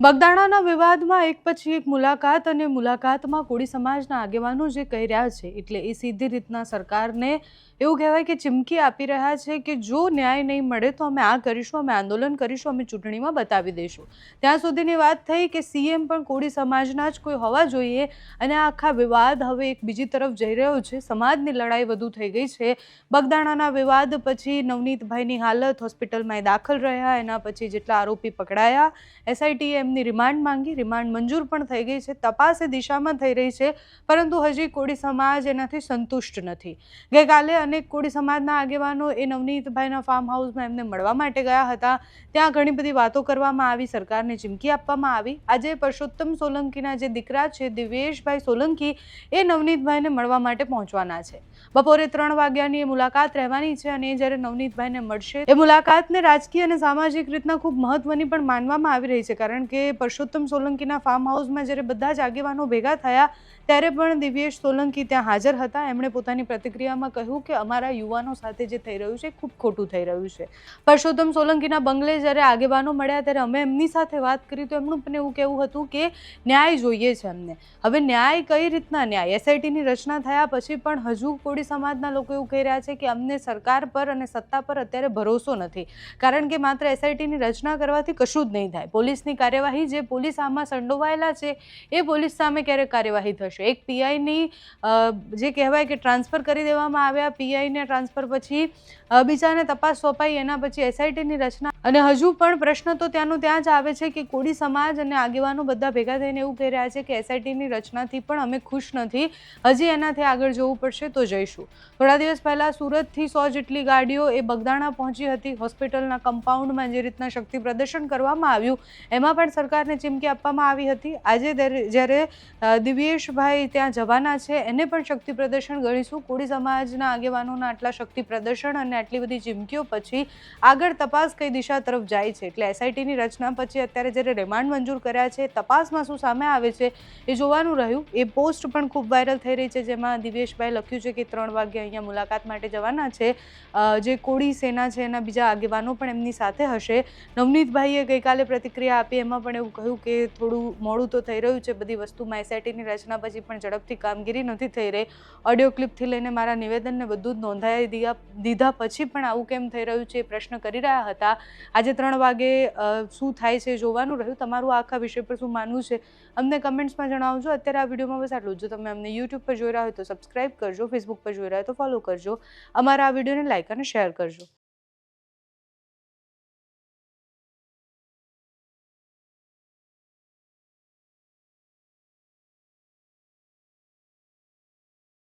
બગદાણાના વિવાદમાં એક પછી એક મુલાકાત અને મુલાકાતમાં કોળી સમાજના આગેવાનો જે કહી રહ્યા છે, એટલે એ સીધી રીતના સરકારને એવું કહેવાય કે ચીમકી આપી રહ્યા છે કે જો ન્યાય નહીં મળે તો અમે આ કરીશું, અમે આંદોલન કરીશું, અમે ચૂંટણીમાં બતાવી દઈશું. ત્યાં સુધીની વાત થઈ કે સીએમ પણ કોળી સમાજના જ કોઈ હોવા જોઈએ અને આખા વિવાદ હવે એક બીજી તરફ જઈ રહ્યો છે. સમાજની લડાઈ વધુ થઈ ગઈ છે. બગદાણાના વિવાદ પછી નવનીતભાઈની હાલત હોસ્પિટલમાં દાખલ રહ્યા, એના પછી જેટલા આરોપી પકડાયા, એસઆઈટીએ એમની રિમાન્ડ માંગી, રિમાન્ડ મંજૂર પણ થઈ ગઈ છે, તપાસ એ દિશામાં થઈ રહી છે, પરંતુ હજી કોળી સમાજ એનાથી સંતુષ્ટ નથી. ગઈકાલે અનેક કોળી સમાજના આગેવાનો એ નવનીતભાઈના ફાર્મ હાઉસમાં એમને મળવા માટે ગયા હતા. ત્યાં ઘણી બધી વાતો કરવામાં આવી, સરકારને ચીમકી આપવામાં આવી. આજે પરસોત્તમ સોલંકીના જે દીકરા છે, દિવેશભાઈ સોલંકી, એ નવનીતભાઈને મળવા માટે પહોંચવાના છે. બપોરે ત્રણ વાગ્યાની એ મુલાકાત રહેવાની છે અને જ્યારે નવનીતભાઈને મળશે, એ મુલાકાતને રાજકીય અને સામાજિક રીતના ખૂબ મહત્વની પણ માનવામાં આવી રહી છે, કારણ કે પરસોત્તમ સોલંકીના ફાર્મ હાઉસમાં જ્યારે બધા જ આગેવાનો ભેગા થયા, ત્યારે પણ દિવ્યેશ સોલંકી ત્યાં હાજર હતા. એમણે પોતાની પ્રતિક્રિયામાં કહ્યું કે અમારા યુવાનો સાથે જે થઈ રહ્યું છે ખૂબ ખોટું થઈ રહ્યું છે. પરસોત્તમ સોલંકીના બંગલે જ્યારે આગેવાનો મળ્યા, ત્યારે અમે એમની સાથે વાત કરી તો એમનું પણ એવું કહેવું હતું કે ન્યાય જોઈએ છે અમને. હવે ન્યાય કઈ રીતના ન્યાય? એસઆઈટીની રચના થયા પછી પણ હજુ કોળી સમાજના લોકો એવું કહી રહ્યા છે કે અમને સરકાર પર અને સત્તા પર અત્યારે ભરોસો નથી. કારણ કે માત્ર એસઆઈટીની રચના કરવાથી કશું જ નહીં થાય. પોલીસની કાર્યવાહી જે પોલીસ આમાં સંડોવાયેલા છે, એ પોલીસ સામે ક્યારેક કાર્યવાહી થશે? એક પીઆઈની જે કહેવાય કે ટ્રાન્સફર કરી દેવામાં આવ્યા, પીઆઈને ટ્રાન્સફર પછી બીજાને તપાસ સોંપાઈ, એના પછી એસઆઈટીની રચના અને હજુ પણ પ્રશ્ન તો ત્યાંનો ત્યાં જ આવે છે કે કોળી સમાજ અને આગેવાનો બધા ભેગા થઈને એવું કહી રહ્યા છે કે એસઆઈટીની રચનાથી પણ અમે ખુશ નથી. હજી એનાથી આગળ જવું પડશે તો જઈશું. થોડા દિવસ પહેલાં સુરતથી સો જેટલી ગાડીઓ એ બગદાણા પહોંચી હતી. હોસ્પિટલના કમ્પાઉન્ડમાં જે રીતના શક્તિ પ્રદર્શન કરવામાં આવ્યું, એમાં પણ સરકારને ચીમકી આપવામાં આવી હતી. આજે જ્યારે- દિવ્યેશભાઈ ત્યાં જવાના છે, એને પણ શક્તિ પ્રદર્શન ગણીશું. કોળી સમાજના આગેવાનોના આટલા શક્તિ પ્રદર્શન અને આટલી બધી ચીમકીઓ પછી આગળ તપાસ કઈ દિશા તરફ જાય છે. એટલે એસઆઈટીની રચના પછી અત્યારે જ્યારે રિમાન્ડ મંજૂર કર્યા છે, તપાસમાં શું સામે આવે છે એ જોવાનું રહ્યું. એ પોસ્ટ પણ ખૂબ વાયરલ થઈ રહી છે, જેમાં દિવેશભાઈ લખ્યું છે કે ત્રણ વાગે અહીંયા મુલાકાત માટે જવાના છે. જે કોળી સેના છે એના બીજા આગેવાનો પણ એમની સાથે હશે. નવનીતભાઈએ ગઈકાલે પ્રતિક્રિયા આપી, એમાં પણ એવું કહ્યું કે થોડું મોડું તો થઈ રહ્યું છે, બધી વસ્તુમાં એસઆઈટીની રચના પછી પણ ઝડપથી કામગીરી નથી થઈ રહી. ઓડિયો ક્લિપથી લઈને મારા નિવેદનને બધું જ નોંધાવી દીધા દીધા પછી પણ આવું કેમ થઈ રહ્યું છે એ પ્રશ્ન કરી રહ્યા હતા. આજે ત્રણ વાગે શું થાય છે જોવાનું રહ્યું. તમારું આખા વિષય પર શું માનવું છે, અમને કમેન્ટ્સમાં જણાવજો. અત્યારે આ વિડીયોમાં બસ આટલું જ. તમે અમને યુટ્યુબ પર જોઈ રહ્યા હોય તો સબસ્ક્રાઇબ કરજો ફેસબુક પર જોઈ રહ્યા હોય તો ફોલો કરજો. અમારા આ વિડીયોને લાઇક અને શેર કરજો.